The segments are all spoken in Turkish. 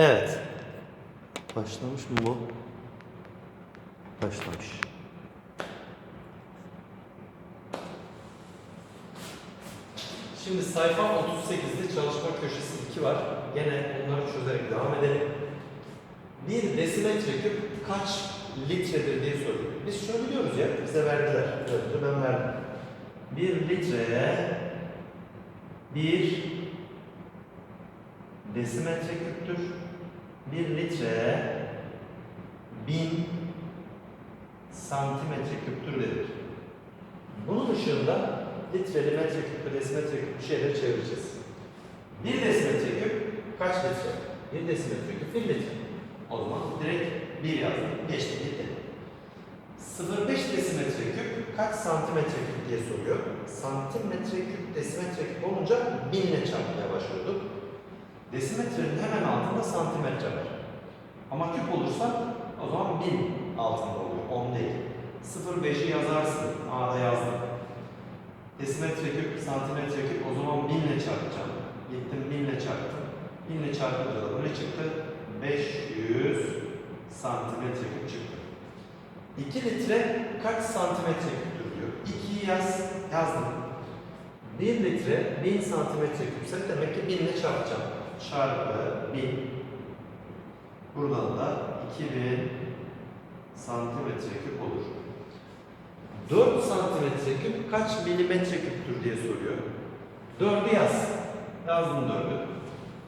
Evet. Başlamış mı bu? Başlamış. Şimdi sayfa 38'de çalışma köşesi 2 var. Gene onları çözerek devam edelim. Bir desimetre küp kaç litredir diye soruyor. Biz şunu biliyoruz ya, bize verdiler. Evet, ben verdim. Bir litreye bir desimetre küptür. Bir litre bin santimetre küptür denir. Bunun ışığında litreli, metre küp, desimetre küp bir şeyleri çevireceğiz. Bir desimetre küp kaç litre? Bir desimetre küp bir litre. O zaman direkt bir yazdım. Geçti gitti. 0,5 desimetre küp kaç santimetre küp diye soruyor. Santimetre küp, desimetre küp olunca binle çarpmaya başlıyorduk. Desimetrenin hemen altında santimetre var. Ama küp olursa o zaman bin altında oluyor. 10 değil. 0,5'i yazarsın. A'da yazdım. Desimetre küp, santimetre küp o zaman binle çarpacağım. Gittim binle çarptım. Binle çarpınca da ne çıktı? 500 santimetre küp çıktı. 2 litre kaç santimetre küptür diyor. 2'yi yaz, yazdım. 1 litre 1000 santimetre küpse demek ki 1000 ile çarpacağım. Çarpı 1000. Buradan da 2000 santimetre küp olur. 4 santimetre küp kaç milimetre küptür diye soruyor. 4'ü yaz. Yazdım 4'ü.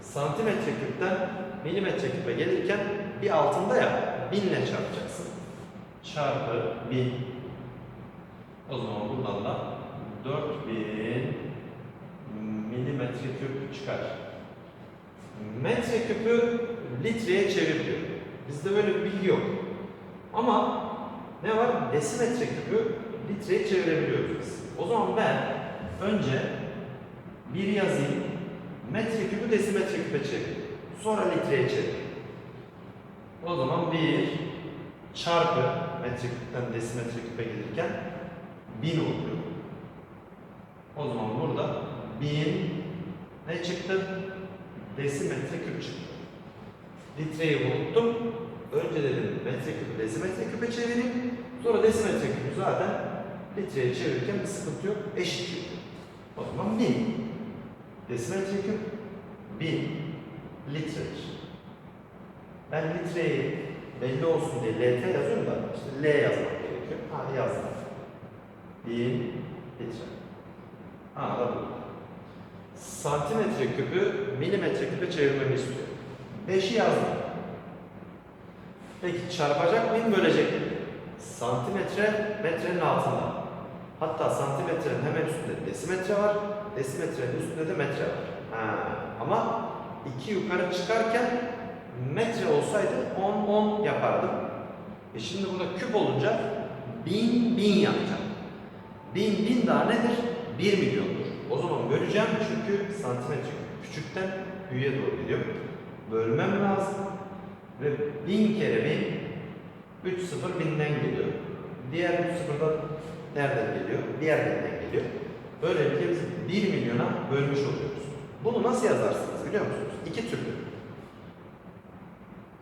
Santimetre küpten milimetre küpe gelirken bir altında ya 1000 ile çarpacaksın. Çarpı 1000. O zaman buradan da 4000 milimetre küp çıkar. Metre küpü litreye çevir diyor. Bizde böyle bir bilgi yok. Ama ne var? Desimetre küpü litreye çevirebiliyoruz biz. O zaman ben önce bir yazayım. Metre küpü desimetre küpe çevir. Sonra litreye çevir. O zaman bir çarpı metre küpten desimetre küpe gelirken bin oluyor. O zaman burada bin ne çıktı? Desimetre küp çıktı. Litreyi unuttum. Önce dedim metre küpü desimetre küpe çevireyim. Sonra desimetre küpü zaten litreye çevirirken bir sıkıntı yok. Eşit çıktı. O zaman bin. Desimetre küp bin litredir. Ben litreyi belli olsun diye LT yazıyorum da işte L yazmak gerekiyor. Ha yazdım. Bin litre. Ha da bu. Santimetre küpü milimetre küpe çevirmemi istiyor. 5'i yazdım. Peki çarpacak mıyım, bölecek miyim? Santimetre metrenin altında. Hatta santimetrenin hemen üstünde desimetre var. Desimetrenin üstünde de metre var. Ha. Ama iki yukarı çıkarken metre olsaydı 10 10 yapardım. E şimdi burada küp olunca 1000 1000 yapacağım. 1000 1000 daha nedir? 1 milyondur. O zaman böleceğim çünkü santimetre küçükten büyüğe doğru gidiyor. Bölmem lazım. Ve 1000 kere 1000 3 sıfır binden geliyor. Diğer 3 sıfırdan nereden geliyor? Diğer binden geliyor. Böylelikle biz 1 milyona bölmüş oluyoruz. Bunu nasıl yazarsınız biliyor musunuz? İki türlü.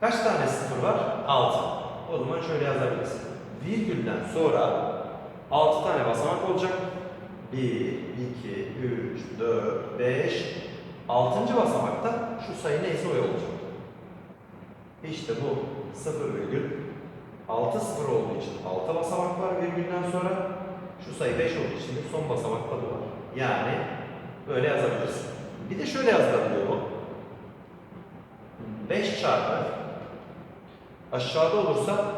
Kaç tane sıfır var? 6. O zaman şöyle yazabiliriz. Virgülden sonra 6 tane basamak olacak. 1, 2, 3, 4, 5, 6. basamakta şu sayı neyse o olacak. İşte bu 0 virgül 6 sıfır olduğu için 6 basamak var virgülden sonra şu sayı 5 olduğu için de son basamakta bu var. Yani böyle yazabilirsin. Bir de şöyle yazılabiliyor bu. 5 çarpı aşağıda olursa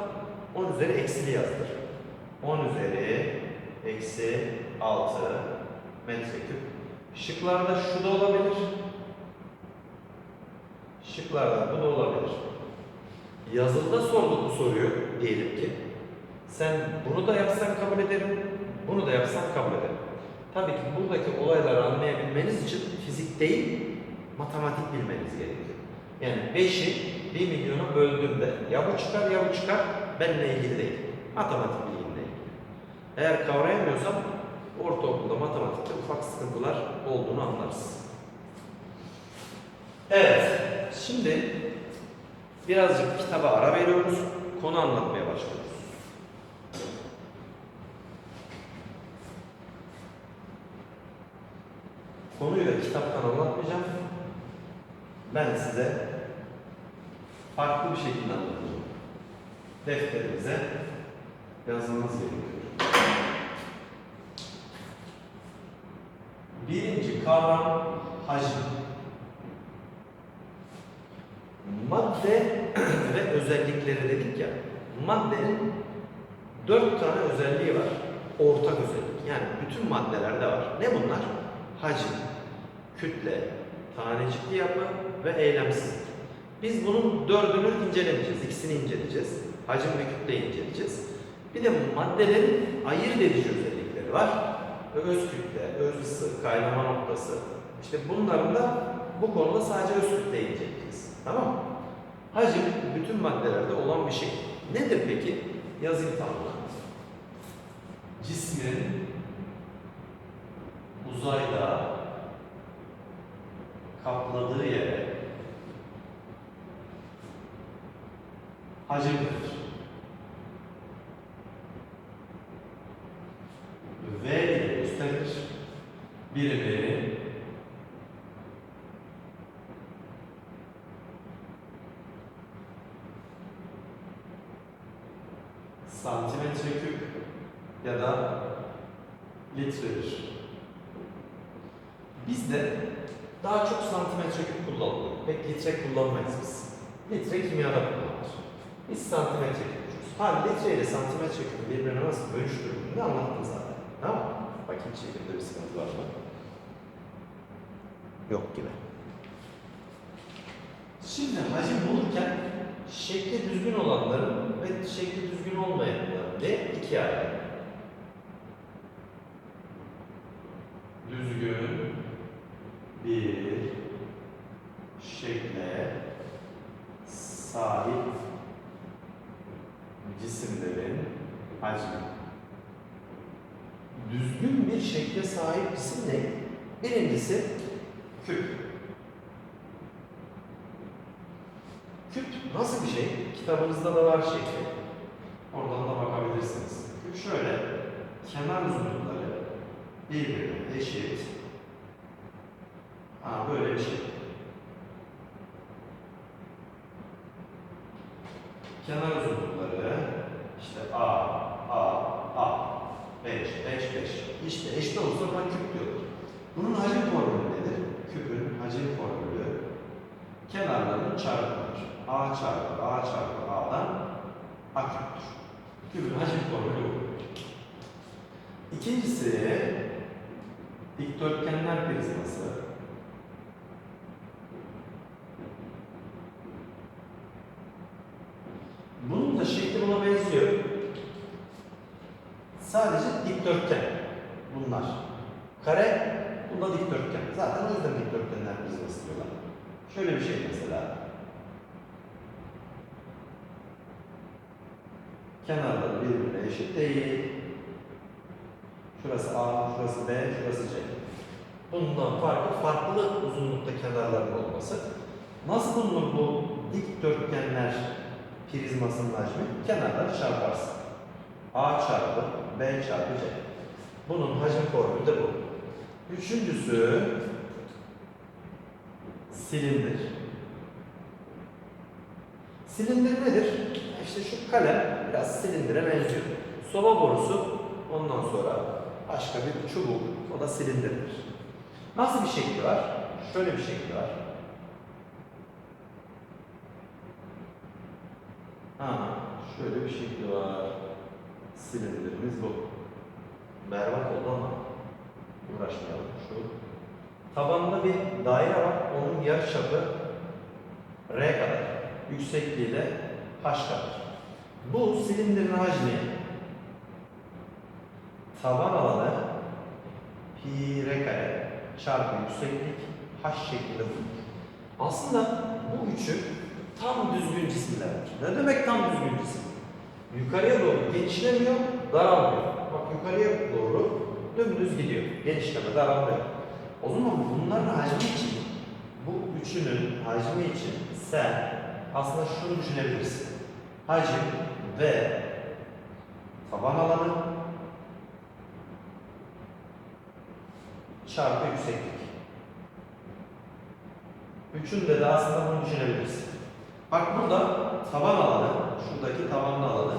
10 üzeri eksili yazdır. 10 üzeri eksi 6 metreküp. Şıklarda şu da olabilir. Şıklarda bu da olabilir. Yazılıda sordu bu soruyu diyelim ki. Sen bunu da yapsan kabul ederim, bunu da yapsan kabul ederim. Tabii ki buradaki olayları anlayabilmeniz için fizik değil, matematik bilmeniz gerekiyor. Yani 5'i 1 milyona böldüğümde ya bu çıkar ya bu çıkar benimle ilgili değil. Matematik bilgimle ilgili. Eğer kavrayamıyorsam ortaokulda matematikte ufak sıkıntılar olduğunu anlarsın. Evet, şimdi Birazcık kitaba ara veriyoruz. Konu anlatmaya başlıyoruz. Konuyu da kitaptan anlatmayacağım. Ben size farklı bir şekilde anlatacağım. Defterinize yazmanız gerekiyor. Birinci kavram hacim. Madde ve özellikleri dedik ya. Maddenin dört tane özelliği var. Ortak özellik. Yani bütün maddelerde var. Ne bunlar? Hacim, kütle, tanecikli yapı ve eylemsizlik. Biz bunun dördünü incelemeyeceğiz. İkisini inceleyeceğiz. Hacim ve kütleyi inceleyeceğiz. Bir de maddelerin ayırt edici özellikleri var. Öz kütle, öz ısı, kaynama noktası. İşte bunların da bu konuda sadece öz kütleyi inceleyeceğiz. Tamam mı? Hacim bütün maddelerde olan bir şey. Nedir peki? Yazayım tamamına. Cismin uzayda kapladığı yere hacim denir. V ile gösterilir. Birimi santimetre küp ya da litredir. Bizde daha çok santimetre küp kullanılır. Pek litre kullanmayız biz. Litre kimyada kullanılır. Biz santimetre küp diyoruz. Ha litre ile santimetre küp birbirine nasıl bölüştürüldüğünü anlattım zaten. Tamam mı? Bakayım şekilde bir sıkıntı var mı? Yok gibi. Şimdi hacim bulurken şekli düzgün olanların ve şekli düzgün olmayanların diye ikiye ayrı. Düzgün bir şekle sahip cisimlerin hacmi. Düzgün bir şekle sahip cisim ne? Birincisi küp. Küp nasıl bir şey? Kitabınızda da var şekli. Oradan da bakabilirsiniz. Küp şöyle, kenar uzunlukları birbirine eşit. Ha böyle bir şey. Kenar uzunlukları işte A, A, A, 5, 5, 5. İşte eşit olursa buna küp diyorlar. Bunun hacim formülü nedir? Küpün hacim formülü kenarlarının çarpımıdır. A çarpı A çarpı A'dan A küptür. Küpün hacim formülü bu. İkincisi dikdörtgenler prizması. Bunun da şekli buna benziyor. Sadece dikdörtgen bunlar. Kare, bunda dikdörtgen. Zaten o yüzden dikdörtgenler prizması diyorlar. Şöyle bir şey mesela. Kenarları birbirine eşit değil. Şurası A, şurası B, şurası C. Bundan farklı, farklı uzunlukta kenarların olması. Nasıl bulunur bu dikdörtgenler prizmasının hacmi? Kenarları çarparsın. A çarpı B çarpı C. Bunun hacim formülü de bu. Üçüncüsü silindir. Silindir nedir? İşte şu kalem biraz silindire benziyor. Soba borusu ondan sonra başka bir çubuk. O da silindirdir. Nasıl bir şekli var? Şöyle bir şekli var. Ha, şöyle bir şekli var. Silindirimiz bu. Berbat oldu ama uğraşmayalım. Şu Tabanında bir daire var. Onun yarıçapı R kadar. Yüksekliği de H kadar. Bu silindirin hacmi taban alanı pi r kare çarpı yükseklik H şeklinde bulunur. Aslında bu üçü tam düzgün cisimlerdir. Ne demek tam düzgün cisim? Yukarıya doğru genişlemiyor, daralmıyor. Bak yukarıya doğru dümdüz gidiyor. Genişleme, daralma yok. O zaman bunların hacmi için, bu üçünün hacmi için sen aslında şunu düşünebilirsin. Hacim ve taban alanı çarpı yükseklik. Üçünde de aslında bunu düşünebilirsin. Bak burada taban alanı, şuradaki tabanlı alanı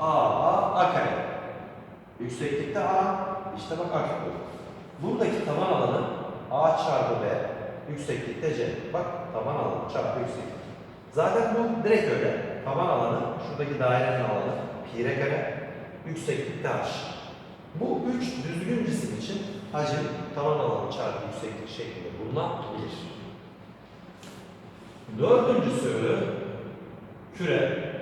A, A, A kare. Yükseklikte A, işte bak A küpü. Buradaki taban alanı A çarpı B, yükseklikte C. Bak taban alanı çarpı yükseklik. Zaten bu direkt öyle. Taban alanı, şuradaki dairenin alanı pi kare, yükseklikte h. Bu üç düzgün cisim için hacim taban alanı çarpı yükseklik şeklinde bulunabilir. Dördüncüsü küre.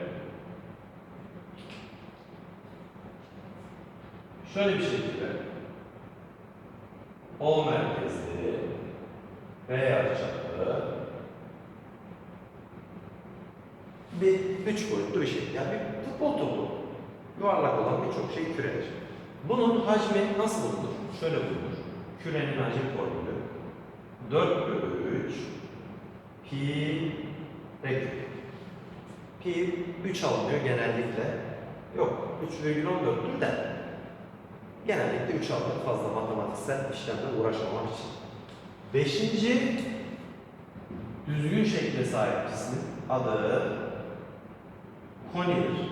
Şöyle bir şekilde O merkezli V yarıçaplı bir üç boyutlu bir şey. Yani bir futbol topu. Yuvarlak olan birçok şey küredir. Bunun hacmi nasıl bulunur? Şöyle bulunur. Kürenin hacim formülü 4 bölü 3 pi r küp. Pi 3 alınıyor genellikle. Yok 3,14'tür de genellikle 3 alınır fazla matematiksel işlemle uğraşmamak için. Beşinci düzgün şekle sahip cismin adı konidir.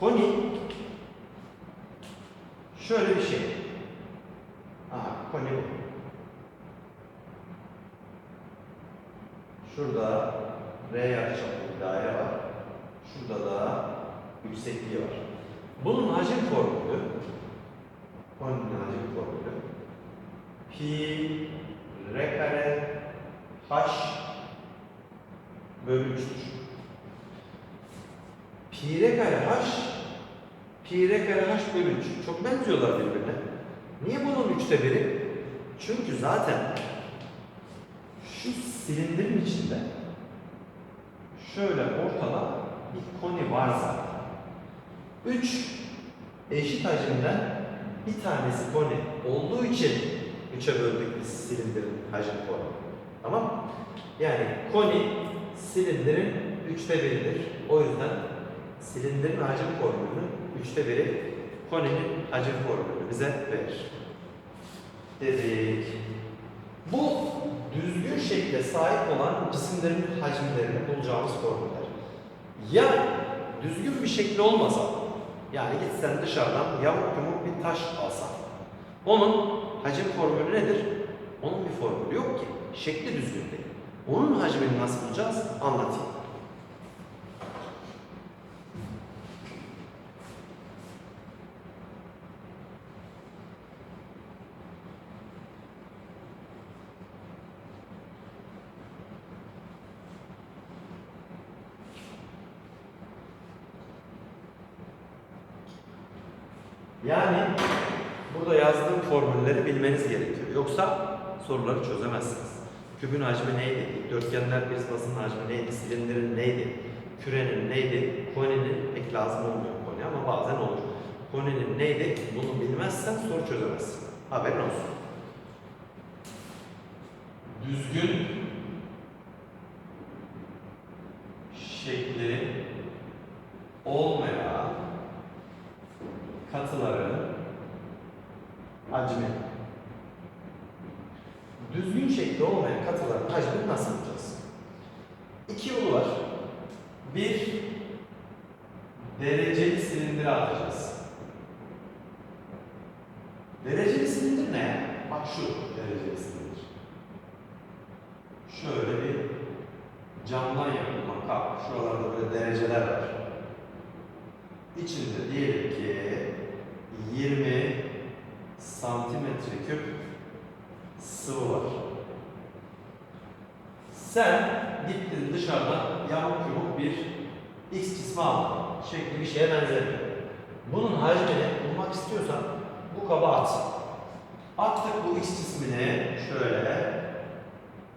Koni şöyle bir şey. Aha koni bu. Şurada R yarıçaplı bir daire var. Şurada da yüksekliği var. Bunun hacim formülü koninin hacim formülü pi r kare h bölü 3'tür. Pi r kare h pi r kare h bölü 3. Çok benziyorlar birbirine. Niye bunun üçte biri? Çünkü zaten şu silindirin içinde şöyle ortada bir koni var zaten. Üç eşit hacimden bir tanesi koni olduğu için üçe böldük biz silindirin hacim formu. Tamam? Yani koni silindirin üçte biridir. O yüzden silindirin hacim formülünün üçte biri koninin hacim formülünü bize verir. Dedik. Bu düzgün şekle sahip olan cisimlerin hacimlerini bulacağımız formüller. Ya düzgün bir şekli olmasa, yani gitsen dışarıdan yamuk yumuk bir taş alsan, onun hacim formülü nedir? Onun bir formülü yok ki. Şekli düzgün değil. Onun hacmini nasıl bulacağız? Anlatayım. Yani burada yazdığım formülleri bilmeniz gerekiyor. Yoksa soruları çözemezsiniz. Kübün hacmi neydi? Dikdörtgenler prizmasının hacmi neydi? Silindirin neydi? Kürenin neydi? Koninin pek lazım olmuyor koni ama bazen olur. Koninin neydi? Bunu bilmezsen soru çözemezsin. Haberin olsun. Düzgün şekli olmayan katıların hacmi. Düzgün şekli olmayan katıların hacmini nasıl bulacağız? İki yolu var. Bir, dereceli silindire atacağız. Dereceli silindir ne? Bak şu dereceli silindir. Şöyle bir camdan yapılma kap. Şuralarda böyle dereceler var. İçinde diyelim ki 20 santimetre küp sıvı var. Sen gittin dışarıdan yamuk yumuk bir X cismi aldın. Şekli bir şeye benzemiyor. Bunun hacmini bulmak istiyorsan bu kaba at. Attık bu X cismini şöyle.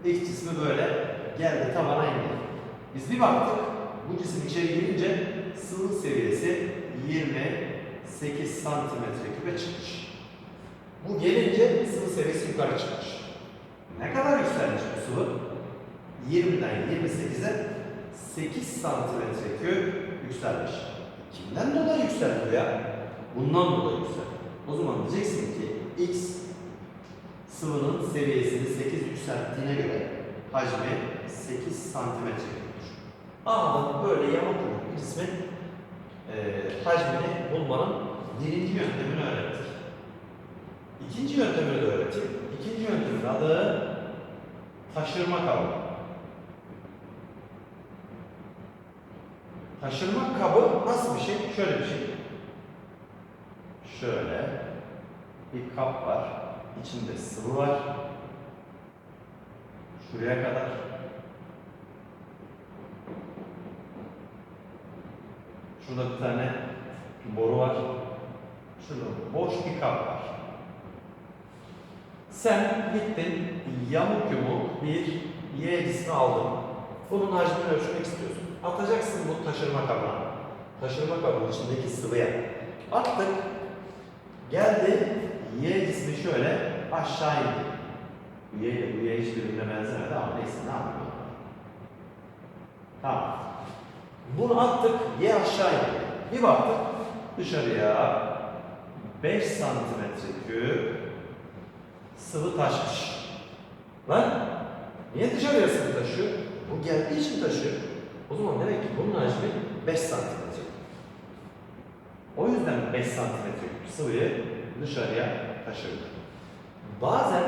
X cismi böyle geldi tabana indi. Biz bir baktık bu cisim içeri girince sıvı seviyesi 28 santimetre küpe çıkmış. Bu gelince sıvı seviyesi yukarı çıkmış. Ne kadar yükselmiş bu sıvı? 20'den 28'e 8 santimetre küp yükselmiş. Kimden dolayı yükseldi ya? Bundan dolayı yükseldi. O zaman diyeceksin ki x sıvının seviyesini 8 yükselttiğine göre hacmi 8 santimetre küptür. A'da böyle yamuk yumuk bir cismin eee hacmini bulmanın birinci yöntemini öğrettik. İkinci yöntemini de öğreteyim. İkinci yöntemin adı taşırma kabı. Taşırma kabı nasıl bir şey? Şöyle bir şey. Şöyle bir kap var. İçinde sıvı var. Şuraya kadar. Şurada bir tane boru var. Şurada boş bir kap var. Sen gittin yamuk yumuk bir Y cismi aldın. Bunun hacmini ölçmek istiyorsun. Atacaksın bu taşırma kabına. Taşırma kabının içindeki sıvıya. Attık. Geldi Y cismi şöyle aşağı indi. Bu Y ile bu Y hiçbirbirine benzemedi ama neyse ne yapayım. Tamam. Bunu attık, Y aşağı indi. Bir baktık dışarıya 5 santimetre küp sıvı taşmış. Lan niye dışarıya sıvı taşıyor? Bu geldiği için taşıyor. O zaman demek ki bunun hacmi 5 santimetre. O yüzden 5 santimetre sıvıyı dışarıya taşırdı. Bazen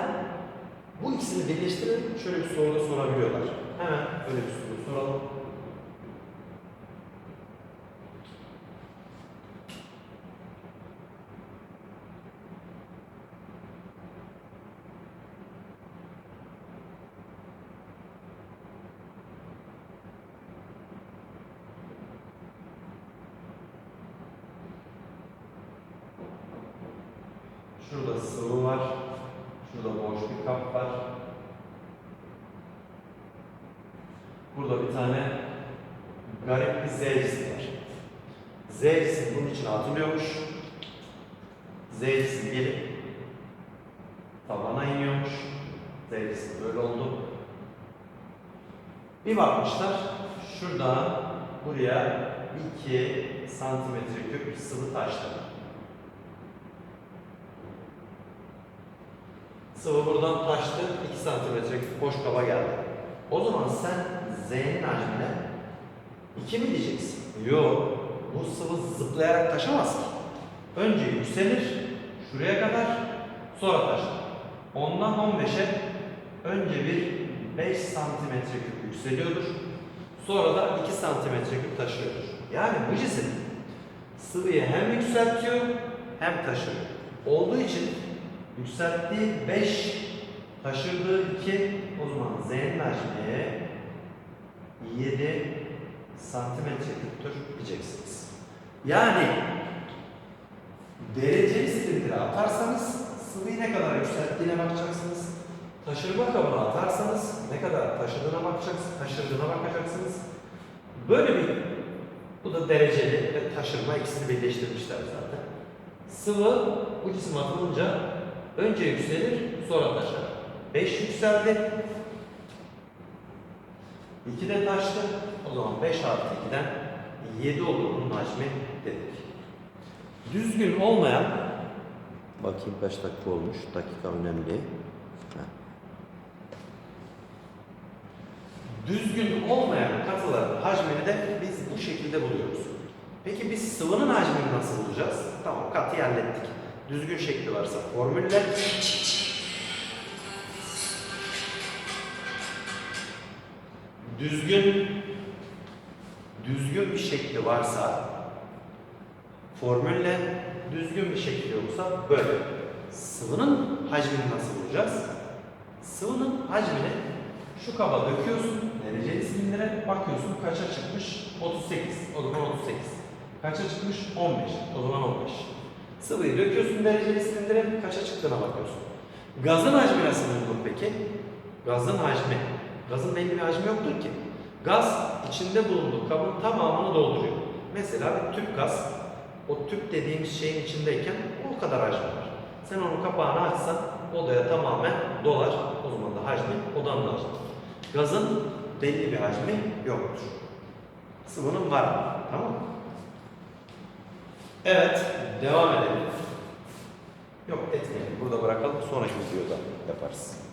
bu ikisini birleştirip şöyle bir soru da sorabiliyorlar. Hemen öyle bir soru soralım. Şurada sıvı var. Şurada boş bir kap var. Burada bir tane garip bir Z cismi var. Z cismi bunun içine atılıyormuş. Z cismi gelip tabana iniyormuş. Z cismi böyle oldu. Bir bakmışlar şuradan buraya 2 santimetre küp sıvı taştı. Sıvı buradan taştı, 2 santimetre boş kaba geldi. O zaman sen Z'nin hacmine 2 mi diyeceksin? Yok. Bu sıvı zıplayarak taşamaz ki. Önce yükselir, şuraya kadar, sonra taşır. Ondan 15'e önce bir 5 santimetre küp yükseliyordur. Sonra da 2 santimetre küp taşıyordur. Yani bu cisim sıvıyı hem yükseltiyor hem taşıyor. Olduğu için Yükselttiği 5, taşırdığı 2, o zaman Z'nin hacmi 7 santimetre küptür diyeceksiniz. Yani dereceli silindire atarsanız sıvıyı ne kadar yükselttiğine bakacaksınız. Taşırma kabına atarsanız ne kadar taşıdığına bakacaksınız, taşırdığına bakacaksınız. Böyle bir, bu da dereceli ve taşırma ikisini birleştirmişler zaten. Sıvı bu cisim atılınca Önce yükselir, sonra taşar. 5 yükseldi. 2 de taştı. O zaman 5 artı 2'den 7 olur bunun hacmi dedik. Düzgün olmayan Bakayım kaç dakika olmuş. Dakika önemli. Heh. düzgün olmayan katıların hacmini de biz bu şekilde buluyoruz. Peki biz sıvının hacmini nasıl bulacağız? Tamam katı hallettik. Düzgün şekli varsa formülle düzgün düzgün bir şekli varsa formülle düzgün bir şekli yoksa böyle. Sıvının hacmini nasıl bulacağız? Sıvının hacmini şu kaba döküyorsun, dereceli silindire bakıyorsun kaça çıkmış? 38. O zaman 38. Kaça çıkmış? 15. O zaman 15. Sıvıyı döküyorsun dereceli silindire kaça çıktığına bakıyorsun. Gazın hacmi nasıl bulunur peki? Gazın hacmi. Gazın belli bir hacmi yoktur ki. Gaz içinde bulunduğu kabın tamamını dolduruyor. Mesela bir tüp gaz, o tüp dediğimiz şeyin içindeyken o kadar hacmi var. Sen onun kapağını açsan odaya tamamen dolar. O zaman da hacmi odanın hacmi. Gazın belli bir hacmi yoktur. Sıvının var? Tamam mı? Evet, devam edelim. Yok etmeyelim. Burada bırakalım. Sonraki videoda yaparız.